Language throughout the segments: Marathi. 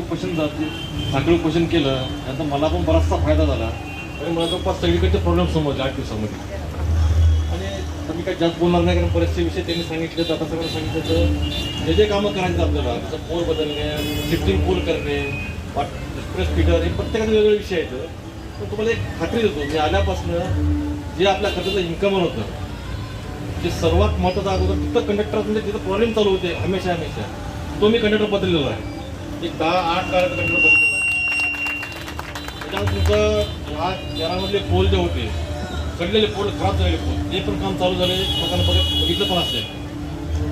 उपोषण जाते साखळी उपोषण केलं त्यानंतर मला पण बराचसा फायदा झाला. आणि मला जवळपास सगळीकडचे प्रॉब्लेम समजले आठ दिवसामध्ये. आणि मी काय जास्त बोलणार नाही कारण बरेचसे विषय त्यांनी सांगितले दादा सगळं सांगितलं तर जे जे कामं करायचं आपल्याला जसं पोल बदलणे शिफ्टिंग पोल करणे एक्सप्रेस फिटर हे प्रत्येकाचे वेगवेगळे विषय आहेत. पण तुम्हाला एक खात्री देतो मी आल्यापासून जे आपल्या खर्चाचं इन्कम होतं जे सर्वात महत्त्वाचा अगोदर तिथं कंडक्टर म्हणजे तिथं प्रॉब्लेम चालू होते हमेशा हमेशा. तो मी कंडक्टर बदललेला आहे. एक दहा आठ काळात कंडक्टर बदललेला त्याच्यामुळे तुमचं ह्या शहरामधले पोल जे होते सडलेले पोल खराब झालेले पोल ते पण काम चालू झाले. लोकांना बघत बघितलं पण असेल.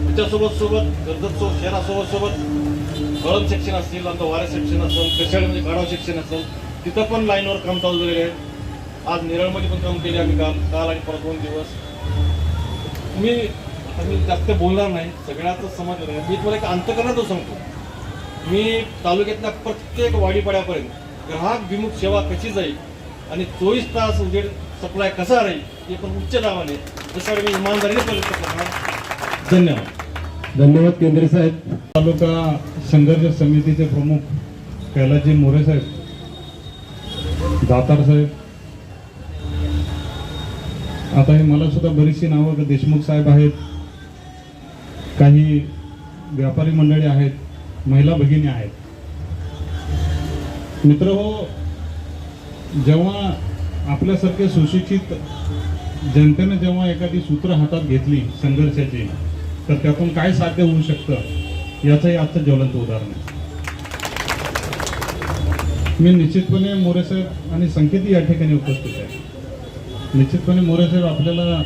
त्याच्यासोबत सोबत कर्जत सोबत शहरासोबत सोबत कळम सेक्शन असतील आमचं वारे सेक्शन असेल कशाळमध्ये गाडव सेक्शन असेल तिथं पण लाईनवर काम चालू झालेले आहे. आज नेरळमध्ये पण काम केले आम्ही काम काल आणि परत दोन दिवस. मी आता मी जास्त बोलणार नाही सगळ्याच समजलं नाही. मी तुम्हाला एक अंतकरणातच सांगतो. मी तालुक्यातल्या प्रत्येक वाडीपाड्यापर्यंत ग्राहक विमुख सेवा कशी जाईल आणि चोवीस तास उजेड सप्लाय कसा राहील हे पण उच्च दाबाने जसं मी इमानदारीने प्रयत्न करणार धन्यवाद. धन्यवाद केंद्रे साहेब. तालुका संघर्ष समितीचे प्रमुख कैलाजी मोरे साहेब दातार साहेब. आता हे मला सुद्धा बरीचशी नावं देशमुख साहेब आहेत. काही व्यापारी मंडळी आहेत. महिला भगिनी आहेत. मित्र हो जेव्हा आपल्यासारखे सुशिक्षित जनतेने जेव्हा एखादी सूत्र हातात घेतली संघर्षाची तर त्यातून काय साध्य होऊ शकतं? याचंही आजचं ज्वलंत उदाहरण आहे. मी निश्चितपणे मोरेसाहेब आणि संकेत या ठिकाणी उपस्थित आहे. निश्चितपणे मोरेसाहेब आपल्याला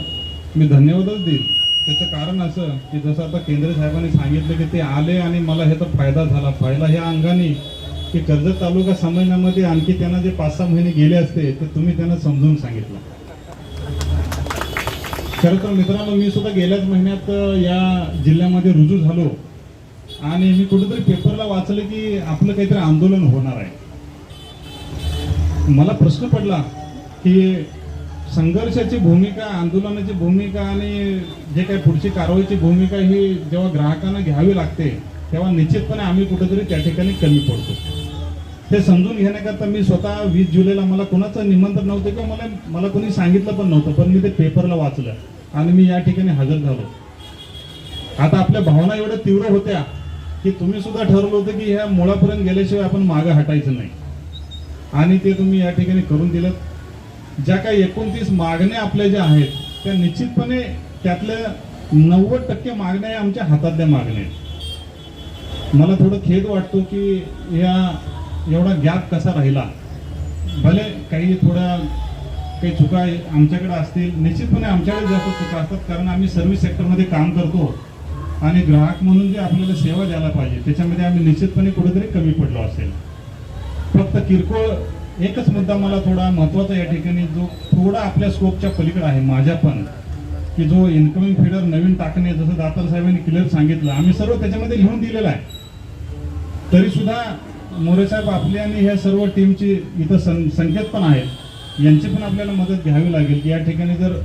मी धन्यवादच देईल त्याचं कारण असं की जसं आता केंद्र साहेबांनी सांगितलं की ते आले आणि मला ह्याचा फायदा झाला. फायदा ह्या अंगाने की कर्जत तालुका संमेलनामध्ये आणखी त्यांना जे पाच सहा महिने गेले असते ते तुम्ही त्यांना समजून सांगितलं. खरं तर मित्रांनो मी सुद्धा गेल्याच महिन्यात या जिल्ह्यामध्ये रुजू झालो. आणि मी कुठेतरी पेपरला वाचलं की आपलं काहीतरी आंदोलन होणार आहे. मला प्रश्न पडला की संघर्षाची भूमिका आंदोलनाची भूमिका आणि जे काही पुढची कारवाईची भूमिका ही जेव्हा ग्राहकांना घ्यावी लागते तेव्हा निश्चितपणे आम्ही कुठेतरी त्या ठिकाणी कमी पडतो. ते समजून घेण्याकरता मी स्वतः वीस जुलैला मला कोणाचं निमंत्रण नव्हतं किंवा मला मला कोणी सांगितलं पण नव्हतं पण मी ते पेपरला वाचलं आणि मी या ठिकाणी हजर झालो. आता आपल्या भावना एवढ्या तीव्र होत्या की तुम्ही सुद्धा ठरवलं होतं की ह्या मुळापर्यंत गेल्याशिवाय आपण मागं हटायचं नाही. आणि ते तुम्ही या ठिकाणी करून दिलं. ज्या काही एकोणतीस मागण्या आपल्या ज्या आहेत त्या निश्चितपणे त्यातल्या नव्वद टक्के मागण्या या आमच्या हातातल्या मागण्या आहेत. मला थोडं खेद वाटतो की या एवढा गॅप कसा राहिला? भले काही थोड्या काही चुका आमच्याकडे असतील निश्चितपणे आमच्याकडे जास्त चुका असतात कारण आम्ही सर्व्हिस सेक्टरमध्ये काम करतो आणि ग्राहक म्हणून जे आपल्याला सेवा द्यायला पाहिजे त्याच्यामध्ये आम्ही निश्चितपणे कुठेतरी कमी पडलो असेल. फक्त किरकोळ एकच मुद्दा मला थोडा महत्त्वाचा या ठिकाणी जो थोडा आपल्या स्कोपच्या पलीकडे आहे माझ्या पण की जो इन्कमिंग फिडर नवीन टाकणे जसं दातार साहेबांनी क्लिअर सांगितलं आम्ही सर्व त्याच्यामध्ये लिहून दिलेलं आहे. तरी सुद्धा मोरे साहेब आपली आणि ह्या सर्व टीमची इथं सं संकेत पण आहेत. यांची पण आपल्याला मदत घ्यावी लागेल. की या ठिकाणी जर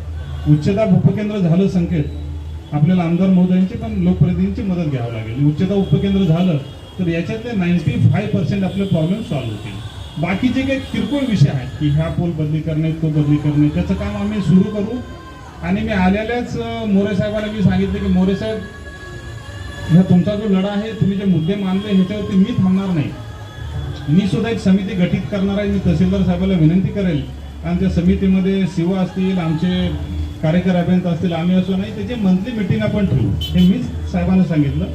उच्चदाब उपकेंद्र झालं संकेत आपल्याला आमदार महोदयांची पण लोकप्रतिनिधींची मदत घ्यावी लागेल. उच्चदाब उपकेंद्र झालं तर याच्यातले नाईन्टी फाय पर्सेंट आपले प्रॉब्लेम सॉल्व्ह होतील. बाकीचे काही किरकोळ विषय आहेत की ह्या पोल बदली करणे तो बदली करणे त्याचं काम आम्ही सुरू करू. आणि मी आलेल्याच मोरे साहेबांना मी सांगितलं की मोरे साहेब ह्या तुमचा जो लढा आहे तुम्ही जे मुद्दे मानले ह्याच्यावरती मी थांबणार नाही. मी सुद्धा एक समिती गठीत करणार आहे. मी तहसीलदार साहेबाला विनंती करेल. कारण त्या समितीमध्ये शिवा असतील आमचे कार्यकारी अभियंता असतील आम्ही असो नाही त्याची मंथली मिटिंग आपण ठेवू. हे मीच साहेबांना सांगितलं.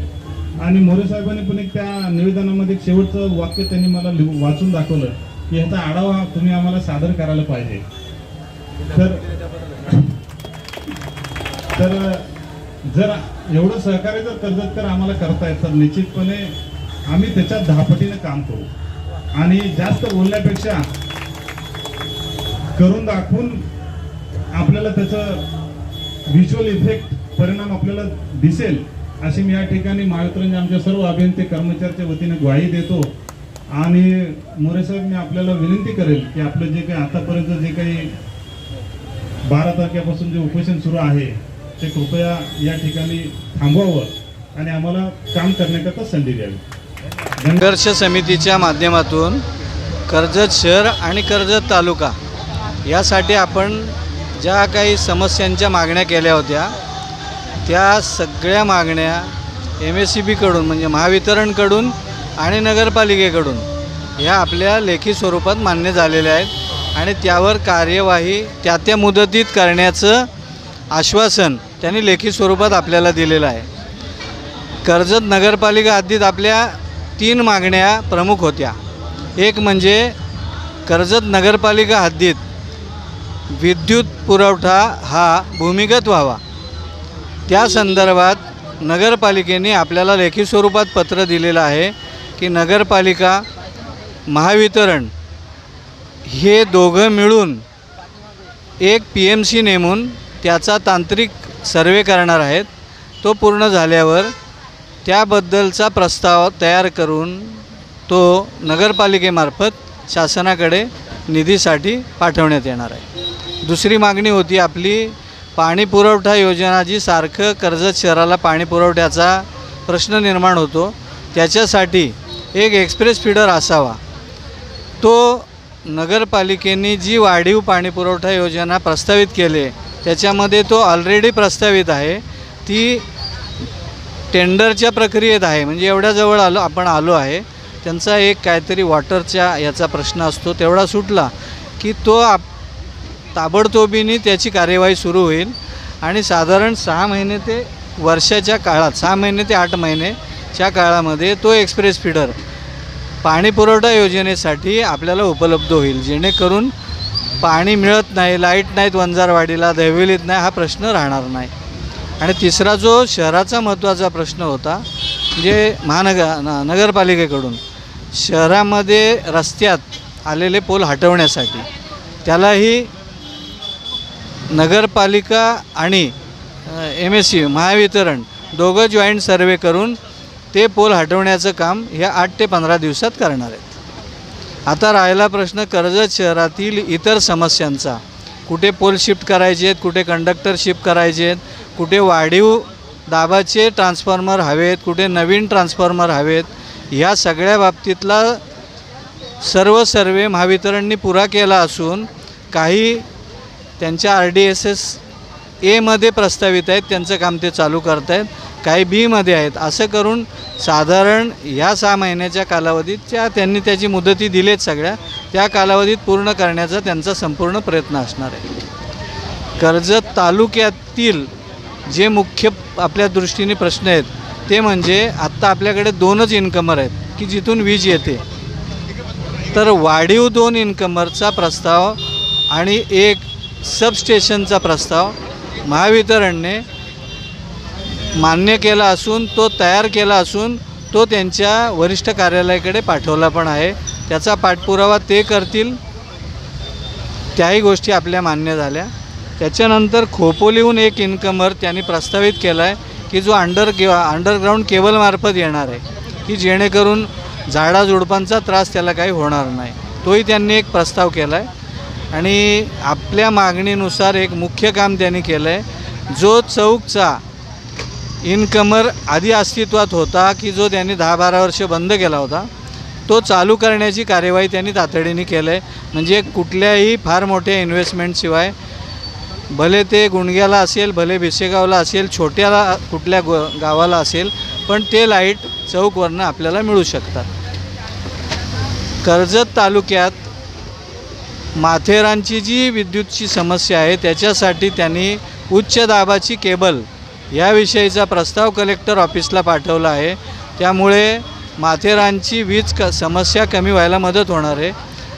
आणि मोरे साहेबांनी पण एक त्या निवेदनामध्ये एक शेवटचं वाक्य त्यांनी मला लिहू- वाचून दाखवलं की ह्याचा आढावा तुम्ही आम्हाला सादर करायला पाहिजे. तर तर जर एवढं सहकार्य जर कर्जतकर आम्हाला करता येत तर निश्चितपणे आम्ही त्याच्यात दहापटीने काम करू. आणि जास्त बोलण्यापेक्षा करून दाखवून आपल्याला त्याचं व्हिज्युअल इफेक्ट परिणाम आपल्याला दिसेल अशी मी या ठिकाणी महावितरणच्या आमच्या सर्व अभियंते कर्मचाऱ्याच्या वतीने ग्वाही देतो. आणि मोरे साहेब मी आपल्याला विनंती करेल की आपलं जे काही आतापर्यंत जे काही बारा तारखेपासून जे उपोषण सुरू आहे ते कृपया या ठिकाणी थांबवावं आणि आम्हाला काम करण्याकरता संधी द्यावी. संघर्ष समितीच्या माध्यमातून कर्जत शहर आणि कर्जत तालुका यासाठी आपण ज्या काही समस्यांच्या मागण्या केल्या होत्या त्या सगळ्या मागण्या एम एस सी बीकडून म्हणजे महावितरणकडून आणि नगरपालिकेकडून ह्या आपल्या लेखी स्वरूपात मान्य झालेल्या आहेत. आणि त्यावर कार्यवाही त्या त्या मुदतीत करण्याचं आश्वासन त्यांनी लेखी स्वरूपात आपल्याला दिलेलं आहे. कर्जत नगरपालिका हद्दीत आपल्या तीन मागण्या प्रमुख होत्या. एक म्हणजे कर्जत नगरपालिका हद्दीत विद्युत पुरवठा हा भूमिगत व्हावा. त्या संदर्भात नगरपालिकेने आपल्याला लेखी स्वरूपात पत्र दिलेलं आहे की नगरपालिका महावितरण हे दोघं मिळून एक पी एम सी नेमून त्याचा तांत्रिक सर्वे करणार आहेत. तो पूर्ण झाल्यावर त्याबद्दलचा प्रस्ताव तयार करून तो नगरपालिकेमार्फत शासनाकडे निधीसाठी पाठवण्यात येणार आहे. दुसरी मागणी होती आपली पाणी पुरवठा योजना जी सारखं कर्जत शहराला पाणी पुरवठ्याचा प्रश्न निर्माण होतो त्याच्यासाठी एक एक्सप्रेस फिडर असावा. तो नगरपालिकेने जी वाढीव पाणी पुरवठा योजना प्रस्तावित केली त्याच्यामध्ये तो ऑलरेडी प्रस्तावित आहे. ती टेंडरच्या प्रक्रियेत आहे म्हणजे एवढ्या जवळ आलो आपण आलो आहे. त्यांचा एक काहीतरी वॉटरच्या याचा प्रश्न असतो तेवढा सुटला की तो आप ताबडतोबीने त्याची कार्यवाही सुरू होईल. आणि साधारण सहा महिने ते वर्षाच्या काळात सहा महिने ते आठ महिनेच्या काळामध्ये तो एक्सप्रेस फिडर पाणी पुरवठा योजनेसाठी आपल्याला उपलब्ध होईल. जेणेकरून पाणी मिळत नाही लाइट नाहीत वंजारवाडीला दहिवेलीत नाही हा प्रश्न राहणार नाही. आणि तिसरा जो शहराचा महत्त्वाचा प्रश्न होता जे महानगर नगरपालिकेकडून शहरामध्ये रस्त्यात आलेले पोल हटवण्यासाठी त्यालाही नगरपालिका आणि एम एस सी महावितरण दोघं जॉईंट सर्वे करून ते पोल हटवण्याचं काम ह्या आठ ते पंधरा दिवसात करणार आहेत. आता राहिला प्रश्न कर्जत शहरातील इतर समस्यांचा. कुठे पोल शिफ्ट करायचे आहेत कुठे कंडक्टर शिफ्ट करायचे आहेत कुठे वाढीव दाबाचे ट्रान्सफॉर्मर हवेत कुठे नवीन ट्रान्सफॉर्मर हवेत ह्या सगळ्या बाबतीतला सर्व सर्वे महावितरणनी पुरा केला असून काही त्यांच्या आर डी एस एस एमध्ये प्रस्तावित आहेत त्यांचं काम ते चालू करत आहेत काही बीमध्ये आहेत. असं करून साधारण ह्या सहा महिन्याच्या कालावधीत त्या त्यांनी त्याची मुदती दिलेत सगळ्या त्या कालावधीत पूर्ण करण्याचा त्यांचा संपूर्ण प्रयत्न असणार आहे. कर्जत तालुक्यातील जे मुख्य आपल्या दृष्टीने प्रश्न आहेत ते म्हणजे आत्ता आपल्याकडे दोनच इन्कमर आहेत की जिथून वीज येते. तर वाढीव दोन इन्कमरचा प्रस्ताव आणि एक सबस्टेशनचा प्रस्ताव महावितरणने मान्य केला असून तो तयार केला असून तो त्यांच्या वरिष्ठ कार्यालयाकडे पाठवला पण आहे. त्याचा पाठपुरावा ते करतील त्याही गोष्टी आपल्या मान्य झाल्या. त्याच्यानंतर खोपोलीहून एक इन्कमर त्यांनी प्रस्तावित केला आहे की जो अंडर के अंडरग्राऊंड केबलमार्फत येणार आहे की जेणेकरून झाडाझुडपांचा त्रास त्याला काही होणार नाही. तोही त्यांनी एक प्रस्ताव केला आहे आणि आपल्या मागणीनुसार एक मुख्य काम त्यांनी केलं आहे जो चौकचा इनकमर आधी अस्तित्वात होता की जो त्यांनी दहा बारा वर्ष बंद केला होता तो चालू करण्याची कार्यवाही त्यांनी तातडीने केलं आहे म्हणजे कुठल्याही फार मोठ्या इन्व्हेस्टमेंटशिवाय भले ते गुणग्याला असेल भले भिसेगावला असेल छोट्याला कुठल्या गो गावाला असेल पण ते लाइट चौकवरनं आपल्याला मिळू शकतात. कर्जत तालुक्यात माथेरानची जी विद्युतची समस्या आहे त्याच्यासाठी त्यांनी उच्च दाबाची केबल याविषयीचा प्रस्ताव कलेक्टर ऑफिसला पाठवला आहे. त्यामुळे माथेरानची वीज क समस्या कमी व्हायला मदत होणार आहे.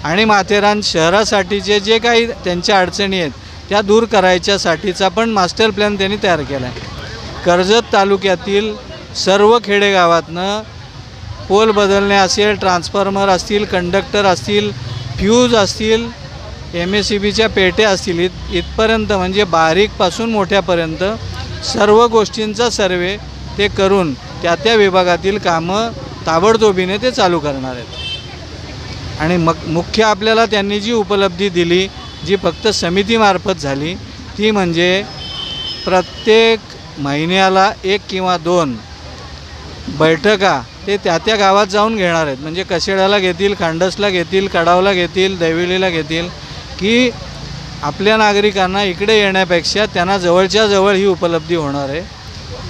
आणि माथेरान शहरासाठीचे जे काही त्यांच्या अडचणी आहेत त्या दूर करायच्यासाठीचा पण मास्टर प्लॅन त्यांनी तयार केला आहे कर्जत तालुक्यातील सर्व खेडेगावातनं पोल बदलणे असेल ट्रान्सफॉर्मर असतील कंडक्टर असतील फ्यूज असतील एम एस सी बीच्या पेट्या असतील इत इथपर्यंत म्हणजे बारीकपासून मोठ्यापर्यंत सर्व गोष्टींचा सर्वे ते करून त्या त्या विभागातील कामं ताबडतोबीने ते चालू करणार आहेत. आणि मग मुख्य आपल्याला त्यांनी जी उपलब्धी दिली जी फक्त समितीमार्फत झाली ती म्हणजे प्रत्येक महिन्याला एक किंवा दोन बैठका ते त्या त्या गावात जाऊन घेणार आहेत. म्हणजे कशेड्याला घेतील खांडसला घेतील कडावला घेतील दैविलीला घेतील की आपल्या नागरिकांना इकडे येण्यापेक्षा त्यांना जवळच्या जवळ ही उपलब्धी होणार आहे.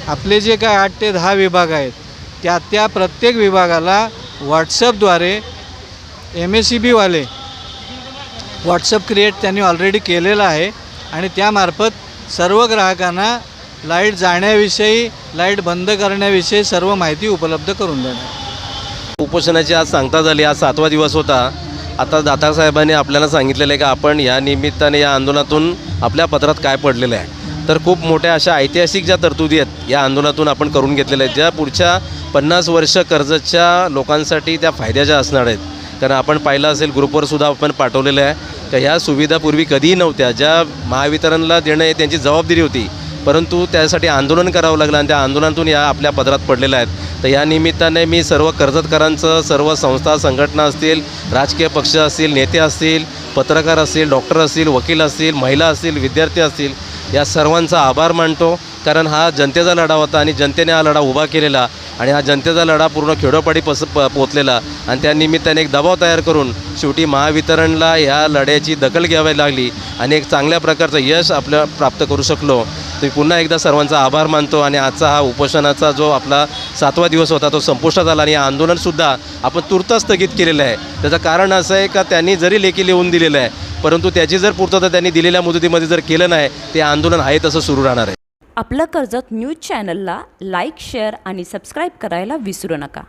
आपले जे काय आठ ते दहा विभाग आहेत त्या त्या प्रत्येक विभागाला व्हॉट्सअपद्वारे एम एस सी बीवाले व्हॉट्सअप क्रिएट त्यांनी ऑलरेडी केलेलं आहे आणि त्यामार्फत सर्व ग्राहकांना लाइट जाण्याविषयी लाइट बंद करण्याविषयी सर्व माहिती उपलब्ध करून देणार. उपोषणाची आज सांगता झाली आज सातवा दिवस होता. आता दातासाहेबांनी आपल्याला सांगितलेलं आहे की आपण या निमित्ताने या आंदोलनातून आपल्या पत्रात काय पडलेलं आहे. तर खूप मोठ्या अशा ऐतिहासिक ज्या तरतुदी आहेत या आंदोलनातून आपण करून घेतलेल्या आहेत. ज्या पुढच्या पन्नास वर्ष कर्जच्या लोकांसाठी त्या फायद्याच्या असणार आहेत कारण आपण पाहिलं असेल ग्रुपवरसुद्धा आपण पाठवलेलं आहे तर ह्या सुविधा पूर्वी कधीही नव्हत्या. ज्या महावितरणला देणं हे त्यांची जबाबदारी होती. परंतु त्यासाठी आंदोलन करावं लागलं आणि त्या आंदोलनातून या आपल्या पदरात पडलेल्या आहेत. तर या निमित्ताने मी सर्व कर्जतकरांचं सर्व संस्था संघटना असतील राजकीय पक्ष असतील नेते असतील पत्रकार असतील डॉक्टर असतील वकील असतील महिला असतील विद्यार्थी असतील या सर्वांचा आभार मानतो. कारण हा जनतेचा लढा होता आणि जनतेने हा लढा उभा केलेला आणि हा जनतेचा लढा पूर्ण खेडोपाडी पस प पोचलेला आणि त्या निमित्ताने एक दबाव तयार करून शेवटी महावितरणला या लढ्याची दखल घ्यावी लागली आणि एक चांगल्या प्रकारचं यश आपल्या प्राप्त करू शकलो. मी पुन्हा एकदा सर्वांचा आभार मानतो आणि आजचा हा उपोषणाचा जो आपला सातवा दिवस होता तो संपुष्टात आला आणि आंदोलनसुद्धा आपण तूर्त स्थगित केलेलं आहे. त्याचं कारण असं आहे का त्यांनी जरी लेखी लिहून दिलेलं आहे परंतु त्याची जर पूर्तता त्यांनी दिलेल्या मुदतीमध्ये जर केलं नाही ते आंदोलन आहे तसं सुरू राहणार आहे. आपलं कर्जत न्यूज चॅनलला लाईक शेअर आणि सबस्क्राईब करायला विसरू नका.